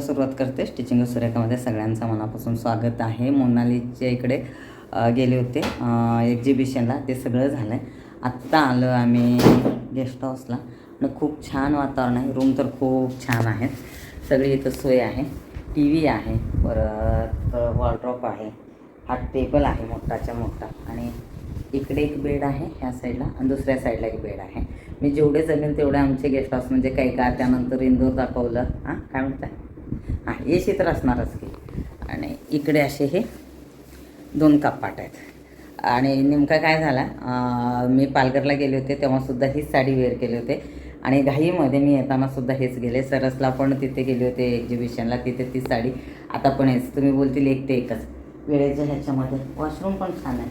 सुरुवात करते. स्टिचिंग सुरेखामध्ये सगळ्यांचं मनापासून स्वागत आहे. मोनालीच्या इकडे गेले होते. एक्झिबिशनला ते सगळं झालं आहे आत्ता आलो आम्ही गेस्ट हाऊसला आणि खूप छान वातावरण आहे. रूम तर खूप छान आहेत. सगळी इथं सोय आहे. टी व्ही आहे. परत वॉर्ड्रॉप आहे. हा टेबल आहे मोठाच्या मोठा. आणि इकडे एक बेड आहे ह्या साईडला आणि दुसऱ्या साईडला एक बेड आहे. मी जेवढे जमेल तेवढे आमचे गेस्ट हाऊस म्हणजे काही का त्यानंतर इंदोर दाखवलं. हां? काय म्हणताय? हां एसी तर असणारच की. आणि इकडे असे हे दोन कपाट आहेत. आणि नेमका काय झाला मी पालघरला गेले होते तेव्हासुद्धा हीच साडी वेअर केली होते. आणि घाईमध्ये मी येतानासुद्धा हेच गेले. सरसला पण तिथे गेले होते एक्झिबिशनला तिथे ती साडी. आता पण हेच तुम्ही बोलतील एक ते एकच. वेळेच्या ह्याच्यामध्ये. वॉशरूम पण छान आहे.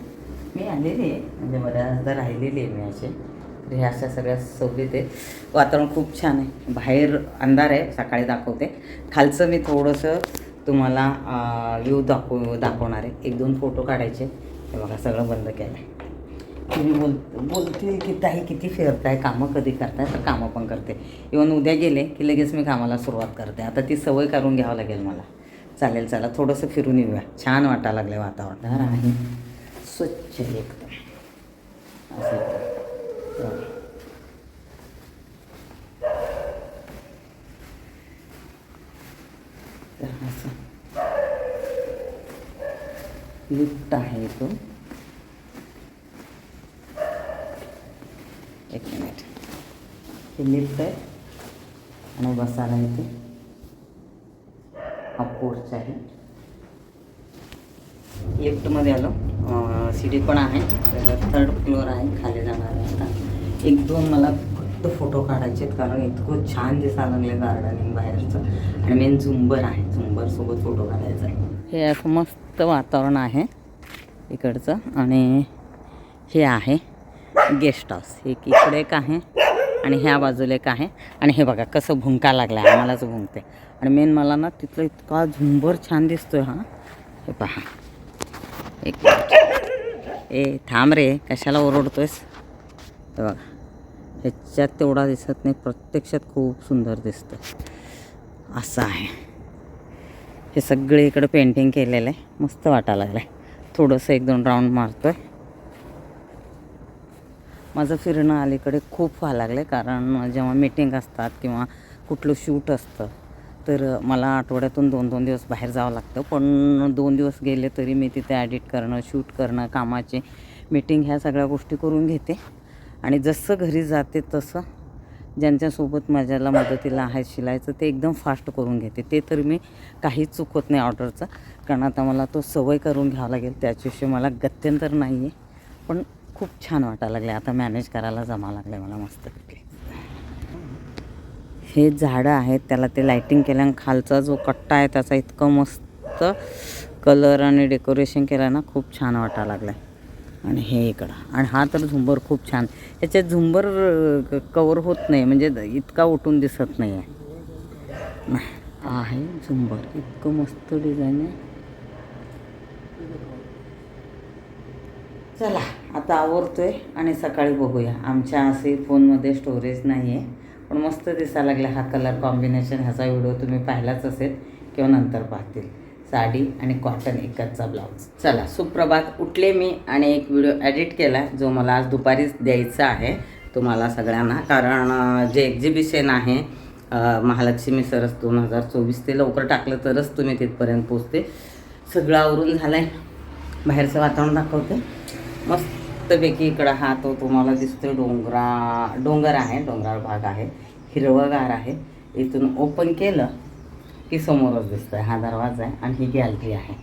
मी आलेली आहे. म्हणजे बऱ्याचदा राहिलेली आहे मी असे तर हे अशा सगळ्या सोबत आहे. वातावरण खूप छान आहे. बाहेर अंधार आहे सकाळी दाखवते. खालचं मी थोडंसं तुम्हाला व्ह्यू दाखव दाखवणार आहे. एक दोन फोटो काढायचे. हे बघा सगळं बंद केलं आहे तुम्ही बोल बोलतील की ताई किती फिरताय कामं कधी करताय? तर कामं पण करते. इवन उद्या गेले की लगेच मी कामाला सुरुवात करते. आता ती सवय करून घ्यावं लागेल मला. चालेल चला थोडंसं फिरून येऊया. छान वाटायला लागलं वातावरण. आहे. स्वच्छ एकदम. तर असं लिफ्ट आहे इथून एक मिनिट. हे लिफ्ट आहे आणि बसायला इथे हा पोर्च आहे. लिफ्टमध्ये आलो. सीडी पण आहे. थर्ड फ्लोअर आहे. खाली जाणार आहे आता. एक दोन मला फक्त फोटो काढायचे आहेत कारण इतकं छान दिसायला लागले गार्डनिंग बाहेरचं. आणि मेन झुंबर आहे. झुंबरसोबत फोटो काढायचा आहे. हे असं मस्त वातावरण आहे इकडचं. आणि हे आहे गेस्ट हाऊस. एक इकडे एक आहे आणि ह्या बाजूला एक आहे. आणि हे बघा कसं भुंका लागला आहे आम्हालाच भुंकते आणि मेन मला ना तिथलं इतका झुंबर छान दिसतोय हा. हे पहा. एक ए थांब रे. कशाला ओरडतोयस? हे बघा ह्याच्यात तेवढा दिसत नाही. प्रत्यक्षात खूप सुंदर दिसतं असं आहे. हे सगळे इकडं पेंटिंग केलेलं आहे मस्त वाटायला लागलं आहे थोडंसं एक दोन राऊंड मारतो आहे माझं फिरणं अलीकडे खूप व्हायला लागलं आहे कारण जेव्हा मीटिंग असतात किंवा कुठलं शूट असतं तर मला आठवड्यातून दोन दोन दिवस बाहेर जावं लागतं. पण दोन दिवस गेले तरी मी तिथे ॲडिट करणं शूट करणं कामाचे मीटिंग ह्या सगळ्या गोष्टी करून घेते. आणि जसं घरी जाते तसं ज्यांच्यासोबत माझ्याला मदतीला आहे शिलायचं ते एकदम फास्ट करून घेते. ते तर मी काहीच चुकत नाही ऑर्डरचं. कारण आता मला तो सवय करून घ्यावा लागेल त्याच्याविषयी मला गत्यंतर नाही आहे पण खूप छान वाटायला लागले आता मॅनेज करायला जमा लागले मला मस्तपैकी हे झाडं आहेत त्याला ते लाईटिंग केल्यानं आणि खालचा जो कट्टा आहे त्याचा इतकं मस्त कलर आणि डेकोरेशन केलं ना खूप छान वाटायला लागलं आहे आणि हे इकडं. आणि हा तर झुंबर खूप छान. याच्यात झुंबर कवर होत नाही म्हणजे इतका उठून दिसत नाही आहे आहे झुंबर. इतकं मस्त डिझाईन आहे. चला आता आवरतोय आणि सकाळी बघूया. आमच्या असे फोनमध्ये स्टोरेज नाही आहे पण मस्त दिसायला लागला हा कलर कॉम्बिनेशन ह्याचा व्हिडिओ तुम्ही पाहिलाच असेल किंवा नंतर पाहतील. साडी आणि कॉटन एकचा ब्लाऊज चला सुप्रभात. उठले मी आणि एक व्हिडिओ एडिट केला जो मला आज दुपारीच द्यायचा आहे तुम्हाला सगळ्यांना. कारण जे एक्झिबिशन आहे महालक्ष्मी सरस दोन हजार चोवीस ते लवकर टाकलं तरच तुम्ही तिथपर्यंत पोचते सगळं आवरून झालं आहे बाहेरचं वातावरण दाखवते. मस्तपैकी इकडं हा तो तुम्हाला दिसतोय डोंगरा डोंगर आहे डोंगराळ भाग आहे हिरवगार आहे. इथून ओपन केलं. की समोरच दिसतोय. हा दरवाजा आहे आणि ही गॅलरी आहे.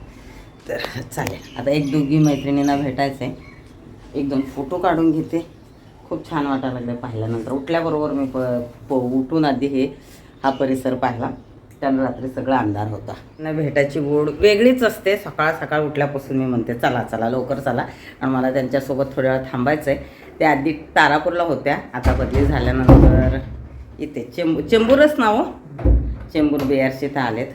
तर चालेल. आता एक दोघी मैत्रिणींना भेटायचं आहे एकदम फोटो काढून घेते. खूप छान वाटायला लागलं पाहिल्यानंतर. उठल्याबरोबर मी प प उठून आधी हे हा परिसर पाहिला. त्यानं रात्री सगळा अंधार होता. ना भेटायची गोड वेगळीच असते. सकाळ सकाळ उठल्यापासून मी म्हणते चला चला लवकर चला. आणि मला त्यांच्यासोबत थोड्या वेळ थांबायचं आहे त्या आधी तारापूरला होत्या. आता बदली झाल्यानंतर इथे चेंबू चेंबूरच ना हो? चेंबूर बी आर सीत आलेत.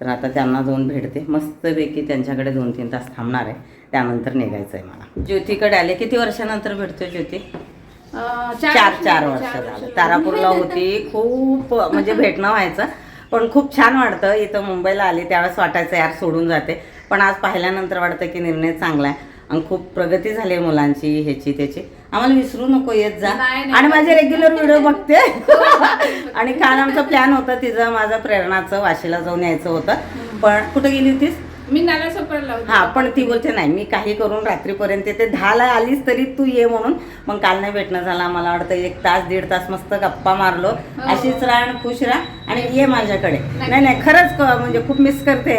तर आता त्यांना जाऊन भेटते. मस्तपैकी त्यांच्याकडे दोन तीन तास थांबणार आहे. त्यानंतर निघायचं आहे मला. ज्योतीकडे आले. किती वर्षानंतर भेटतो ज्योती? चार चार वर्ष झालं. तारापूरला होती. खूप म्हणजे भेटणं व्हायचं. पण खूप छान वाटतं. इथं मुंबईला आली. त्यावेळेस वाटायचं यार सोडून जाते. पण आज पाहिल्यानंतर वाटतं की निर्णय चांगला आहे. आणि खूप प्रगती झाली आहे मुलांची ह्याची त्याची. आम्हाला विसरू नको येत जा. आणि माझे रेग्युलर व्हिडिओ बघते. आणि काल आमचा प्लॅन होता तिचं माझं प्रेरणाचं वाशीला जाऊन यायचं होतं. पण कुठं गेली होतीस? मी नाला सोपायला लावते. हा पण ती बोलते नाही मी काही करून रात्रीपर्यंत येते. दहाला आलीस तरी तू ये म्हणून. मग काल नाही भेटणं झाला मला वाटतं एक तास दीड तास मस्त गप्पा मारलो. अशीच राहा आणि खुश राहा आणि ये माझ्याकडे. नाही नाही खरंच क- म्हणजे खूप मिस करते.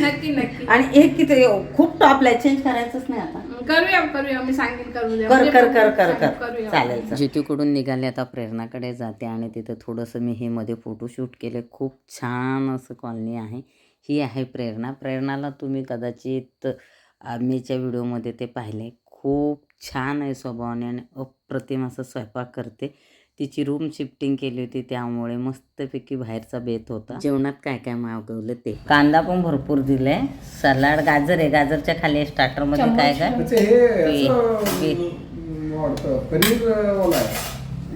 नक्की नक्की. आणि एक किती खूप टॉपला चेंज करायचंच नाही आता. करूया करूया. मी सांगेन करूया कर म्हणजे कर कर कर कर. चालेल जितूकडून निघाले आता प्रेरणाकडे जाते आणि तिथं थोडंसं मी हे मध्ये फोटोशूट केले. खूप छान असं कॉलनी आहे. ही आहे प्रेरणा. प्रेरणाला तुम्ही कदाचित आम्हीच्या व्हिडिओमध्ये ते पाहिले. खूप छान आहे स्वभावाने आणि अप्रतिम असं स्वयंपाक करते. तिची रूम शिफ्टिंग केली होती त्यामुळे मस्तपैकी बाहेरचा बेत होता. जेवणात काय काय मागवलं ते? कांदा पण भरपूर दिले सलाड गाजर आहे. गाजरच्या खाली स्टार्टरमध्ये काय काय? हे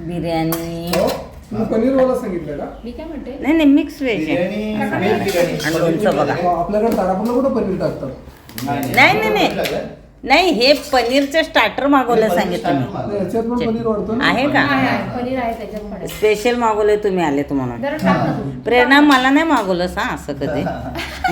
बिर्याणी. हो? पनीर वाला सांगितलं का? मी काय म्हणते? नाही नाही मिक्स व्हेज आहे. बिर्याणी व्हेज बिर्याणी. आणि लोणचं बघा. हो, आपल्याकडे तारापूरला कुठं पनीर टाकतात? नाही नाही. नाही नाही हे पनीरचं स्टार्टर मागवलं सांगितलं मी. नाही, याच्यात पण पनीर वाढतं ना? आहे का? आहे, आहे. पनीर आहे त्याच्यात पण आहे. स्पेशल मागवले तुम्ही आले तुम्हाला. जरा टाक ना तू. प्रेरणा मला नाही मागवलं सा असं कधी.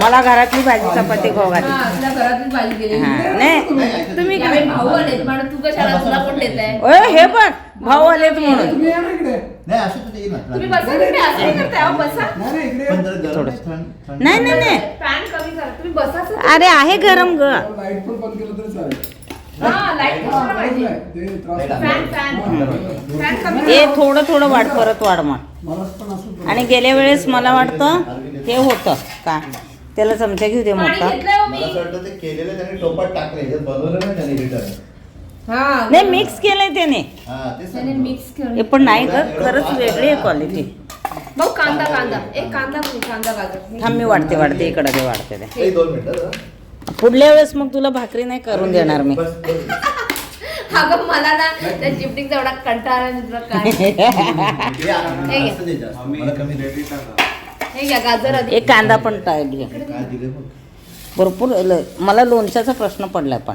मला घरातली भाजी चपाती खाऊ घातली हा, तुला घरातून भाजी गेली हा नाही तुम्ही यावेळी भाऊ आलेत म्हणून तू कशाला तुला कोण देत आहे ओय हे बघ. भाऊ आलेत म्हणून. तुम्ही या ना इकडे. नाही असं तर येईल ना तुम्ही बसा तिकडे असं नाही करताय अहो, बसा. नाही नाही इकडे. पण जरा गरम आहे, थंड- थंड- नाही नाही नाही. फॅन कमी करा. तुम्ही बसाच अरे आहे गरम ग. लाइट पण बंद केलं तरी चालेल. हा लाइट हा, कशाला पाहिजे नाही, ते त्रास लाइट होतो. फॅन फॅन हा, फॅन कमी ए थोडं थोडं वाढ परत वाढ मग. मला पण असं आणि गेल्या वेळेस मला वाटतं हे होतं का? त्याला चमचा घेऊ दे पाणी मोठा. घेतलंय हो मी. मला असं वाटतं ते केलेलं त्यांनी टोपात टाकलं ह्याच्यात बनवलं नाही त्यांनी रिटर्न नाही मिक्स केलंय त्याने. हा. मिक्स करून पण नाही ग खरंच वेगळी आहे क्वालिटी भाऊ कांदा कांदा. एक कांदा कांदा गाजर थांब मी वाढते वाढते इकडे ते वाढते ते दोन मिनिटं. पुढल्या वेळेस मग तुला भाकरी नाही करून देणार मी. बस, बस. अगं मला ना त्या शिफ्टिंगचा एवढा कंटाळा आणि तुला काय? हे आणून हे. घे. असं दे जास्त. मला कमी रेट हे घ्या गाजर आधी. एक कांदा पण टाक घे. काय दिले बघ. भरपूर ल- मला लोणच्याचा प्रश्न पडलाय पण.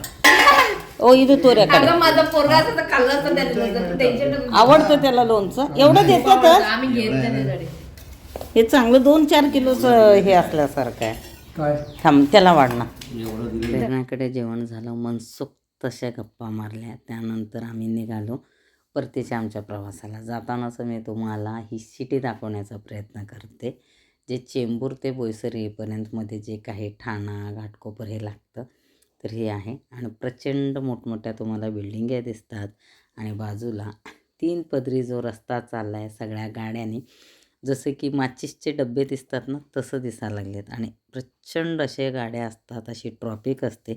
ओ इथं तोऱ्याकडे अगं माझा पोरगा असं तर खाल्लं असतं त्याने लोणचं, तू टेन्शन नको. घेऊ. आवडतं त्याला लोणचं? एवढं देतातच आम्ही घेत नाही त्याच्याकडे. हे चांगलं दोन चार किलोचं हे असल्यासारखं आहे. काय? थांब त्याला वाढणार प्रेरणाकडे जेवण झालं मनसुक्त तशा गप्पा मारल्या. त्यानंतर आम्ही निघालो. परतीच्या आमच्या प्रवासाला. जातानाच मी तुम्हाला ही सिटी दाखवण्याचा प्रयत्न करते. जे चेंबूर ते बोईसर येईपर्यंतमध्ये जे काही ठाणा घाटकोपर हे लागतं तर हे आहे आणि प्रचंड मोठमोठ्या तुम्हाला बिल्डिंग्या दिसतात आणि बाजूला तीन पदरी जो रस्ता चालला आहे सगळ्या गाड्यांनी जसे की माचीसचे डबे दिसतात ना तसं दिसायला लागलेत. आणि प्रचंड असे गाड्या असतात अशी ट्रॉफिक असते.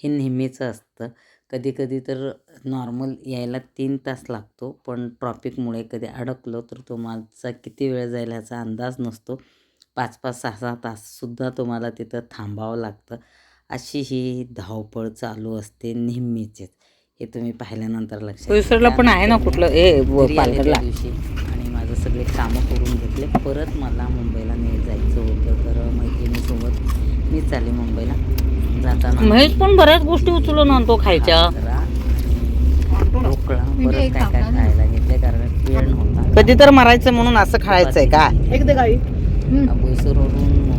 हे नेहमीचं असतं. कधी कधी तर नॉर्मल यायला तीन तास लागतो पण ट्रॉफिकमुळे कधी अडकलो तर तुम्हाला किती वेळ जाईल ह्याचा अंदाज नसतो. पाच पाच सहा सहा ताससुद्धा तुम्हाला तिथं थांबावं लागतं. अशी ही धावपळ चालू असते नेहमीचीच. हे तुम्ही पाहिल्यानंतर लक्षात पण आहे ना कुठलं? ए आले पालघरला. दिवशी आणि माझं सगळे कामं करून घेतले. परत मला मुंबईला नाही जायचं होतं तर मैत्रिणीसोबत मी चालले मुंबईला. जाताना महेश पण बऱ्याच गोष्टी उचलून आणतो खायच्या. आग्रा आणि ढोकळा परत काय काय खायला घेतले कारण वेळ नव्हता. कधी तर मारायचं म्हणून असं खायचंय का? मुंबईला जाताना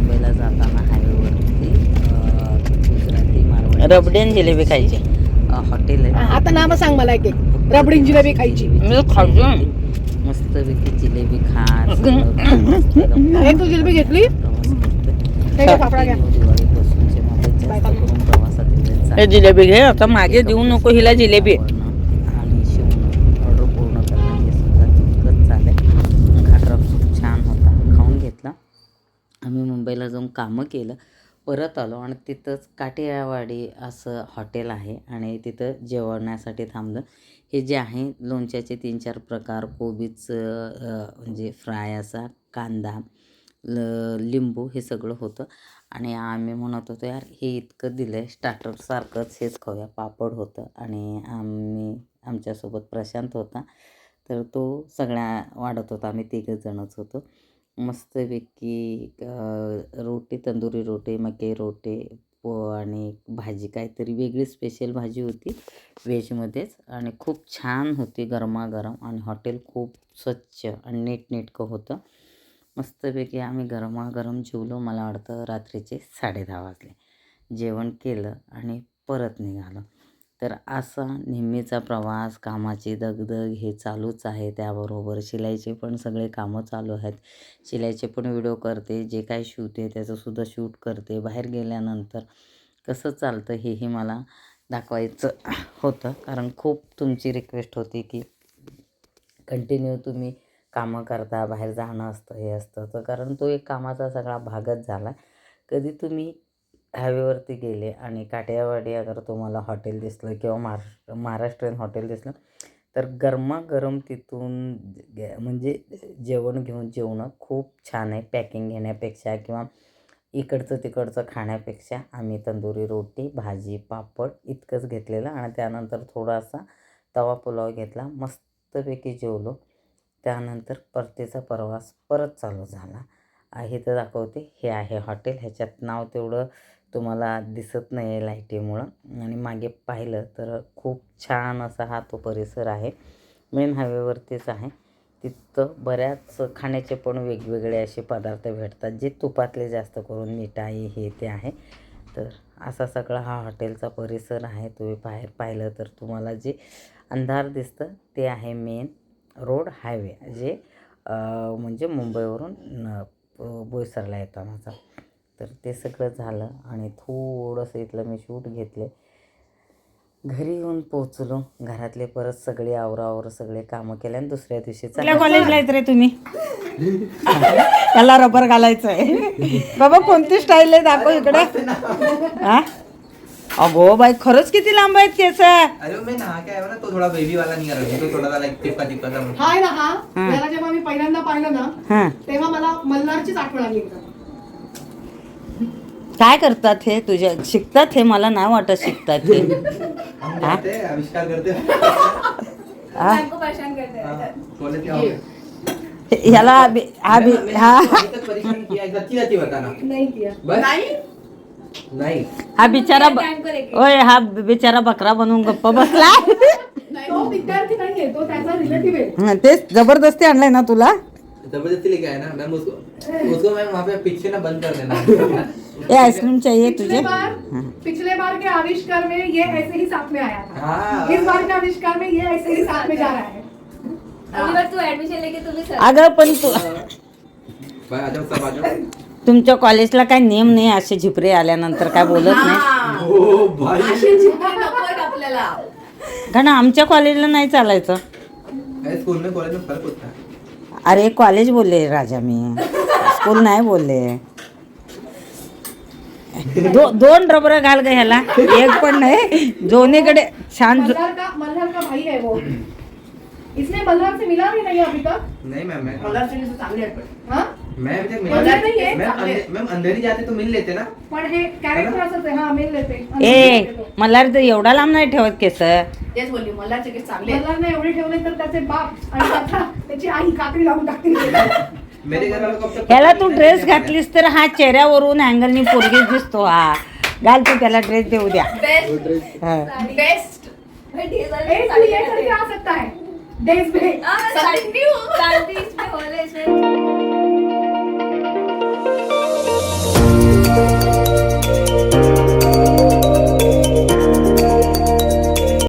गुजराती मारवाडी रबडी आणि जिलेबी खायची. हॉटेल आहे. आता नाव सांग मला एक एक. रबडी जिलेबी खायची. मी खायची मस्तपैकी जिलेबी खा एक तू जिलेबी घेतली? हे फाफडा घ्या. हे. जिलेबी घे आता मागे देऊ नको हिला जिलेबी. आवडणं आणि शिवणं ऑर्डर पूर्ण करणं हे सुद्धा तितकंच चालेल. घाटराप खूप छान होता. खाऊन घेतला. आम्ही मुंबईला जाऊन कामं केलं. परत आलो आणि तिथंच काटेवाडी असं हॉटेल आहे आणि तिथं जेवण्यासाठी थांबलं. हे जे आहे लोणच्याचे तीन चार प्रकार कोबीचं म्हणजे फ्राय असा कांदा ल लिंबू हे सगळं होतं. आणि आम्ही म्हणत होतो यार हे इतकं दिलं आहे स्टार्टरसारखंच हेच खाऊया. पापड होतं आणि आम्ही आमच्यासोबत प्रशांत होता. तर तो सगळ्या वाढत होता आम्ही तिघं जणच होतो. मस्तपैकी रोटी तंदुरी रोटी मके रोटी प आणि भाजी काहीतरी वेगळी स्पेशल भाजी होती व्हेजमध्येच आणि खूप छान होती गरमागरम आणि हॉटेल खूप स्वच्छ आणि नीटनेटकं होतं. मस्तपैकी आम्ही गरमागरम जेवलो मला वाटतं रात्रीचे साडे दहा वाजले. जेवण केलं आणि परत निघालो. तर असा नेहमीचा प्रवास कामाची दगदग हे चालूच आहे त्याबरोबर शिलाईचे पण सगळे कामं चालू आहेत. शिलाईचे पण व्हिडिओ करते जे काय शिवते त्याचंसुद्धा शूट करते. बाहेर गेल्यानंतर कसं चालतं हेही मला दाखवायचं होतं. कारण खूप तुमची रिक्वेस्ट होती की कंटिन्यू तुम्ही कामं करता बाहेर जाणं असतं हे असतं. तर कारण तो एक कामाचा सगळा भागच झाला. कधी तुम्ही हायवेवरती गेले आणि काठियावाडी अगर तुम्हाला हॉटेल दिसलं किंवा महाराष्ट्र महाराष्ट्रीयन हॉटेल दिसलं तर गरमागरम तिथून म्हणजे जेवण घेऊन जेवणं खूप छान आहे. पॅकिंग घेण्यापेक्षा किंवा इकडचं तिकडचं खाण्यापेक्षा आम्ही तंदुरी रोटी भाजी पापड इतकंच घेतलेलं आणि त्यानंतर थोडासा तवा पुलाव घेतला. मस्तपैकी जेवलो. त्यानंतर परतीचा प्रवास परत चालू झाला. आहे तर दाखवते. हे आहे हॉटेल. ह्याच्यात नाव तेवढं तुम्हाला दिसत नाही आहे लाईटीमुळं. आणि मागे पाहिलं तर खूप छान असा हा तो परिसर आहे. मेन हायवेवरतीच आहे. तिथं बऱ्याच खाण्याचे पण वेगवेगळे असे पदार्थ भेटतात जे तुपातले जास्त करून मिठाई हे ते आहे. तर असा सगळा हा हॉटेलचा परिसर आहे. तुम्ही बाहेर पाहिलं तर तुम्हाला जे अंधार दिसतं ते आहे मेन रोड हायवे जे म्हणजे मुंबईवरून न- बोईसरला येतानाचा. तर ते सगळं झालं आणि थोडंसं इथलं मी शूट घेतले. घरी येऊन पोचलो घरातले परत सगळे आवरावर सगळे कामं केले आणि दुसऱ्या दिवशी कुठल्या कॉलेजला येत रे तुम्ही? त्याला रबर घालायचं आहे बाबा कोणती स्टाईल आहे? दाखव इकडे. हा? अगो बाई खरंच किती लांब आहेत केस. अरे मैं नहा के आया हूँ ना तो थोड़ा बेबी वाला निकल रहा तो थोड़ा सा लाइक टिपका टिपका सा आहे ना हा. याला जेव्हा मी पहिल्यांदा पाहिलं ना हा. तेव्हा मला मल्हारचीच आठवण आली एकदम. काय करतात हे तुझ्या शिकतात हे मला नाही वाटत शिकतात हे. हम जाते हैं आविष्कार करते. हैं? हा? हाँ, हो ह्याला बी- हा? बी- हा किया है, सच्ची बताना नाही किया बस? नहीं? हा बिचारा ब- ओय हा बिचारा बकरा बनवून गप्प बसला तो विद्यार्थी नाहीये तो त्याचा रिलेटिव्ह आहे. तेच जबरदस्ती आणलाय ना तुला? जबरदस्ती लेके आया ना मैम उसको उसको मैम वहाँ पे पीछे ना बंद कर देना। ये आइसक्रीम चाहिए तुझे? पिछले बार पिछले बार के आविष्कार में ये ऐसे ही साथ में आया था। हाँ। इस बार के आविष्कार में ये ऐसे ही साथ में जा रहा है। अगली बार तू ऍडमिशन लेके तुम्ही अगं पण तू भाई आ जाओ सब आ जाओ। तुमच्या कॉलेजला काय नियम नाही असे झिपरे आल्यानंतर काय बोलत नाही? ओ भाई अशी झिपरी नकोत आपल्याला. कारण आमच्या कॉलेजला नाही चालायचं. स्कूल में कॉलेज में फर्क होता. है अरे कॉलेज बोलले राजा मी. स्कूल नाही बोलले. दो दोन रबर घाल ग ह्याला. एक पण नाही. दोन्हीकडे छान मल्हार का मल्हार का भाई है वो. इसने मल्हार से मिला भी नहीं अभी तक. नहीं मैम मैं हाँ? मैं अभी तक मल्हार नहीं है, मैम चांगले. अंदर- मैम अंदर ही जाते तो मिल लेते ना. पण हे कॅरेक्टर असंच आहे. हा मिल लेते. ए मला तर एवढा लांब नाही ठेवत केस. तेच बोलली मल्हारचे केस चांगले आहेत. मल्हारने एवढे ठेवले तर त्याचे बाप आणि त्याचा त्याची आई काकडी लावून तक ह्याला तू ड्रेस घातलीस तर हा चेहऱ्यावरून अँगलनी पोरगीच दिसतो. हा. घाल तू त्याला ड्रेस देऊ द्या. बेस्ट हा. बेस्ट भाई ढेर सारी ए, तू साड़ी ये पहनते करके। आ सकता है देश में इसमें हो इसमें